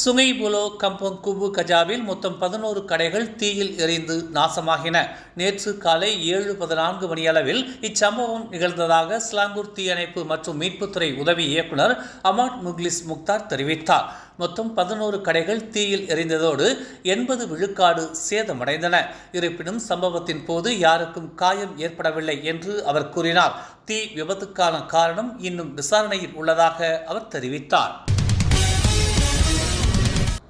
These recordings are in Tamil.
சுங்கைபுலோ கம்பம் குபு கஜாவில் மொத்தம் பதினோரு கடைகள் தீயில் எரிந்து நாசமாகின. நேற்று காலை ஏழு பதினான்கு மணியளவில் இச்சம்பவம் நிகழ்ந்ததாக ஸ்லாங்கூர் தீயணைப்பு மற்றும் மீட்புத்துறை உதவி இயக்குனர் அமாட் முக்லிஸ் முக்தார் தெரிவித்தார். மொத்தம் பதினோரு கடைகள் தீயில் எரிந்ததோடு எண்பது விழுக்காடு சேதமடைந்தன. இருப்பினும் சம்பவத்தின் போது யாருக்கும் காயம் ஏற்படவில்லை என்று அவர் கூறினார். தீ விபத்துக்கான காரணம் இன்னும் விசாரணையில் உள்ளதாக அவர் தெரிவித்தார்.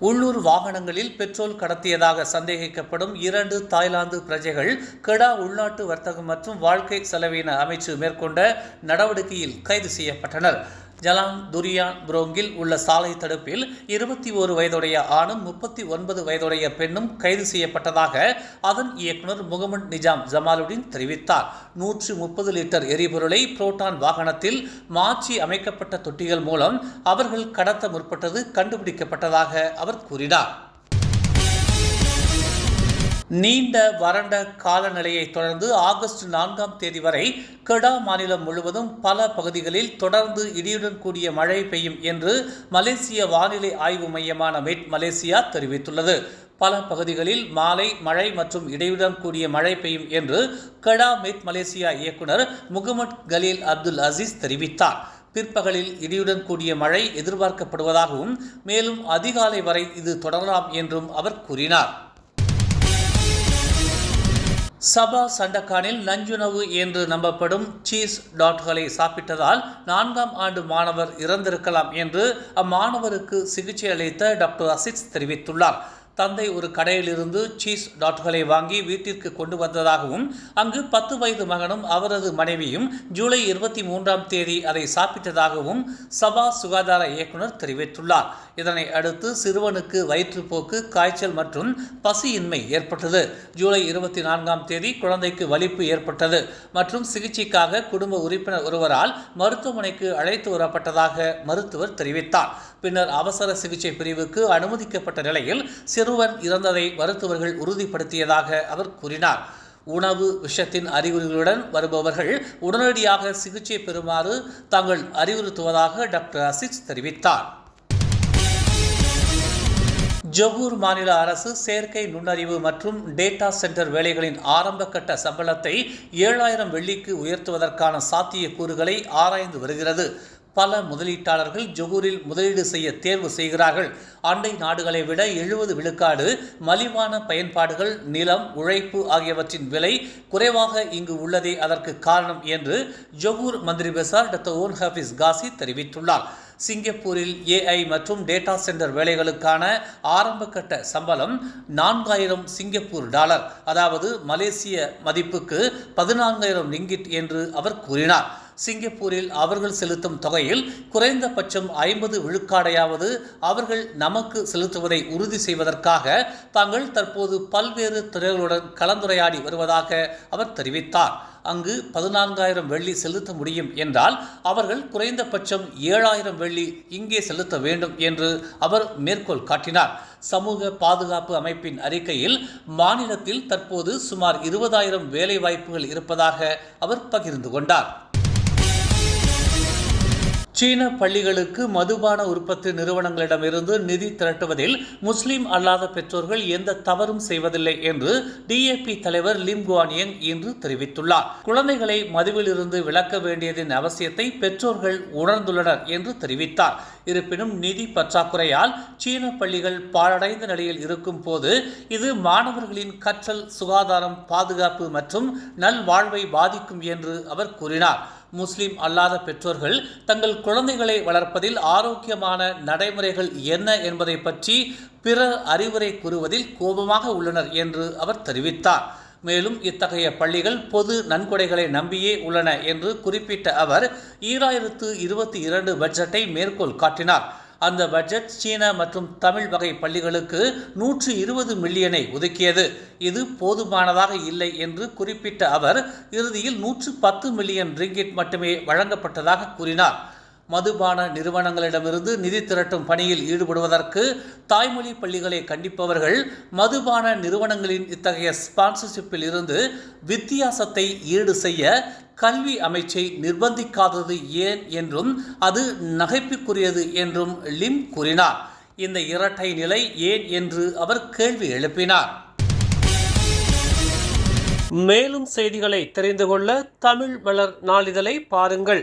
உள்ளூர் வாகனங்களில் பெட்ரோல் கடத்தியதாக சந்தேகிக்கப்படும் இரண்டு தாய்லாந்து பிரஜைகள் கெடா உள்நாட்டு வர்த்தகம் மற்றும் வாழ்க்கை செலவின அமைச்சு மேற்கொண்ட நடவடிக்கையில் கைது செய்யப்பட்டனர். ஜலான் துரியான் புரோங்கில் உள்ள சாலை தடுப்பில் இருபத்தி ஓரு வயதுடைய ஆணும் முப்பத்தி ஒன்பது வயதுடைய பெண்ணும் கைது செய்யப்பட்டதாக அதன் இயக்குனர் முகமது நிஜாம் ஜமாலுடன் தெரிவித்தார். நூற்று முப்பது லிட்டர் எரிபொருளை புரோட்டான் வாகனத்தில் மாற்றி அமைக்கப்பட்ட தொட்டிகள் மூலம் அவர்கள் கடத்த முற்பட்டது கண்டுபிடிக்கப்பட்டதாக அவர் கூறினார். நீண்ட வறண்ட காலநிலையை தொடர்ந்து ஆகஸ்ட் நான்காம் தேதி வரை கெடா மாநிலம் முழுவதும் பல பகுதிகளில் தொடர்ந்து இடியுடன் கூடிய மழை பெய்யும் என்று மலேசிய வானிலை ஆய்வு மையமான மெட் மலேசியா தெரிவித்துள்ளது. பல பகுதிகளில் மாலை மழை மற்றும் இடையுடன் கூடிய மழை பெய்யும் என்று கெடா மெட் மலேசியா இயக்குனர் முகமது கலீல் அப்துல் அசீஸ் தெரிவித்தார். பிற்பகலில் இடியுடன் கூடிய மழை எதிர்பார்க்கப்படுவதாகவும் மேலும் அதிகாலை வரை இது தொடரலாம் என்றும் அவர் கூறினார். சபா சண்டக்கானில் நஞ்சுணவு என்று நம்பப்படும் சீஸ் டாட்களை சாப்பிட்டதால் நான்காம் ஆண்டு மாணவர் இறந்திருக்கலாம் என்று அம்மாணவருக்கு சிகிச்சை அளித்த டாக்டர் அசித் தெரிவித்துள்ளார். தந்தை ஒரு கடையிலிருந்து சீஸ் டாட்களை வாங்கி வீட்டிற்கு கொண்டு வந்ததாகவும் அங்கு பத்து வயது மகனும் அவரது மனைவியும் ஜூலை இருபத்தி மூன்றாம் தேதி அதை சாப்பிட்டதாகவும் சபா சுகாதார இயக்குனர் தெரிவித்துள்ளார். இதனை அடுத்து சிறுவனுக்கு வயிற்றுப்போக்கு காய்ச்சல் மற்றும் பசியின்மை ஏற்பட்டது. ஜூலை இருபத்தி நான்காம் தேதி குழந்தைக்கு வலிப்பு ஏற்பட்டது மற்றும் சிகிச்சைக்காக குடும்ப உறுப்பினர் ஒருவரால் மருத்துவமனைக்கு அழைத்து வரப்பட்டதாக மருத்துவர் தெரிவித்தார். பின்னர் அவசர சிகிச்சை பிரிவுக்கு அனுமதிக்கப்பட்ட நிலையில் சிறுவன் இறந்ததை மருத்துவர்கள் உறுதிப்படுத்தியதாக அவர் கூறினார். உணவு விஷத்தின் அறிகுறிகளுடன் வருபவர்கள் உடனடியாக சிகிச்சை பெறுமாறு தாங்கள் அறிவுறுத்துவதாக டாக்டர் அசிஸ் தெரிவித்தார். ஜொகூர் மாநில அரசு செயற்கை நுண்ணறிவு மற்றும் டேட்டா சென்டர் வேலைகளின் ஆரம்ப கட்ட சம்பளத்தை ஏழாயிரம் வெள்ளிக்கு உயர்த்துவதற்கான சாத்தியக்கூறுகளை ஆராய்ந்து வருகிறது. பல முதலீட்டாளர்கள் ஜொகூரில் முதலீடு செய்ய தேர்வு செய்கிறார்கள். அண்டை நாடுகளை விட எழுபது விழுக்காடு மலிவான பயன்பாடுகள் நிலம் உழைப்பு ஆகியவற்றின் விலை குறைவாக இங்கு உள்ளதே அதற்கு காரணம் என்று ஜொகூர் மந்திரி Besar doctor Onn Hafiz Ghazi தெரிவித்துள்ளார். சிங்கப்பூரில் ஏஐ மற்றும் டேட்டா சென்டர் வேலைகளுக்கான ஆரம்ப கட்ட சம்பளம் நான்காயிரம் சிங்கப்பூர் டாலர் அதாவது மலேசிய மதிப்புக்கு பதினான்காயிரம் ரிங்கிட் என்று அவர் கூறினார். சிங்கப்பூரில் அவர்கள் செலுத்தும் தொகையில் குறைந்தபட்சம் ஐம்பது விழுக்காடையாவது அவர்கள் நமக்கு செலுத்துவதை உறுதி செய்வதற்காக தாங்கள் தற்போது பல்வேறு துறைகளுடன் கலந்துரையாடி வருவதாக அவர் தெரிவித்தார். அங்கு பதினான்காயிரம் வெள்ளி செலுத்த முடியும் என்றால் அவர்கள் குறைந்தபட்சம் ஏழாயிரம் வெள்ளி இங்கே செலுத்த வேண்டும் என்று அவர் மேற்கோள் காட்டினார். சமூக பாதுகாப்பு அமைப்பின் அறிக்கையில் மாநிலத்தில் தற்போது சுமார் இருபதாயிரம் வேலைவாய்ப்புகள் இருப்பதாக அவர் பகிர்ந்து கொண்டார். சீன பள்ளிகளுக்கு மதுபான உற்பத்தி நிறுவனங்களிடமிருந்து நிதி திரட்டுவதில் முஸ்லிம் அல்லாத பெற்றோர்கள் எந்த தவறும் செய்வதில்லை என்று டிஏபி தலைவர் லிம் குவானியங் இன்று தெரிவித்துள்ளார். குழந்தைகளை மதுவிலிருந்து விலக்க வேண்டியதின் அவசியத்தை பெற்றோர்கள் உணர்ந்துள்ளனர் என்று தெரிவித்தார். இருப்பினும் நிதி பற்றாக்குறையால் சீன பள்ளிகள் பாழடைந்த நிலையில் இருக்கும் போது இது மாணவர்களின் கற்றல் சுகாதாரம் பாதுகாப்பு மற்றும் நல்வாழ்வை பாதிக்கும் என்று அவர் கூறினார். முஸ்லிம் அல்லாத பெற்றோர்கள் தங்கள் குழந்தைகளை வளர்ப்பதில் ஆரோக்கியமான நடைமுறைகள் என்ன என்பதை பற்றி பிறர் அறிவுரை கூறுவதில் கோபமாக உள்ளனர் என்று அவர் தெரிவித்தார். மேலும் இத்தகைய பள்ளிகள் பொது நன்கொடைகளை நம்பியே உள்ளன என்று குறிப்பிட்ட அவர் ஈராயிரத்து இருபத்தி இரண்டு பட்ஜெட்டை மேற்கோள் காட்டினார். அந்த பட்ஜெட் சீன மற்றும் தமிழ் வகை பள்ளிகளுக்கு நூற்று இருபது மில்லியனை ஒதுக்கியது. இது போதுமானதாக இல்லை என்று குறிப்பிட்ட அவர் இறுதியில் நூற்று பத்து மில்லியன் ரிங்கிட் மட்டுமே வழங்கப்பட்டதாக கூறினார். மதுபான நிறுவனங்களிடமிருந்து நிதி திரட்டும் பணியில் ஈடுபடுவதற்கு தாய்மொழி பள்ளிகளை கண்டிப்பவர்கள் மதுபான நிறுவனங்களின் இத்தகைய ஸ்பான்சர்ஷிப்பில் இருந்து வித்தியாசத்தை ஈடு செய்ய கல்வி அமைச்சை நிர்பந்திக்காதது ஏன் என்றும் அது நகைப்புக்குரியது என்றும் லிம் கூறினார். இந்த இரட்டை நிலை ஏன் என்று அவர் கேள்வி எழுப்பினார். மேலும் செய்திகளை தெரிந்து கொள்ள தமிழ் மலர் நாளிதழை பாருங்கள்.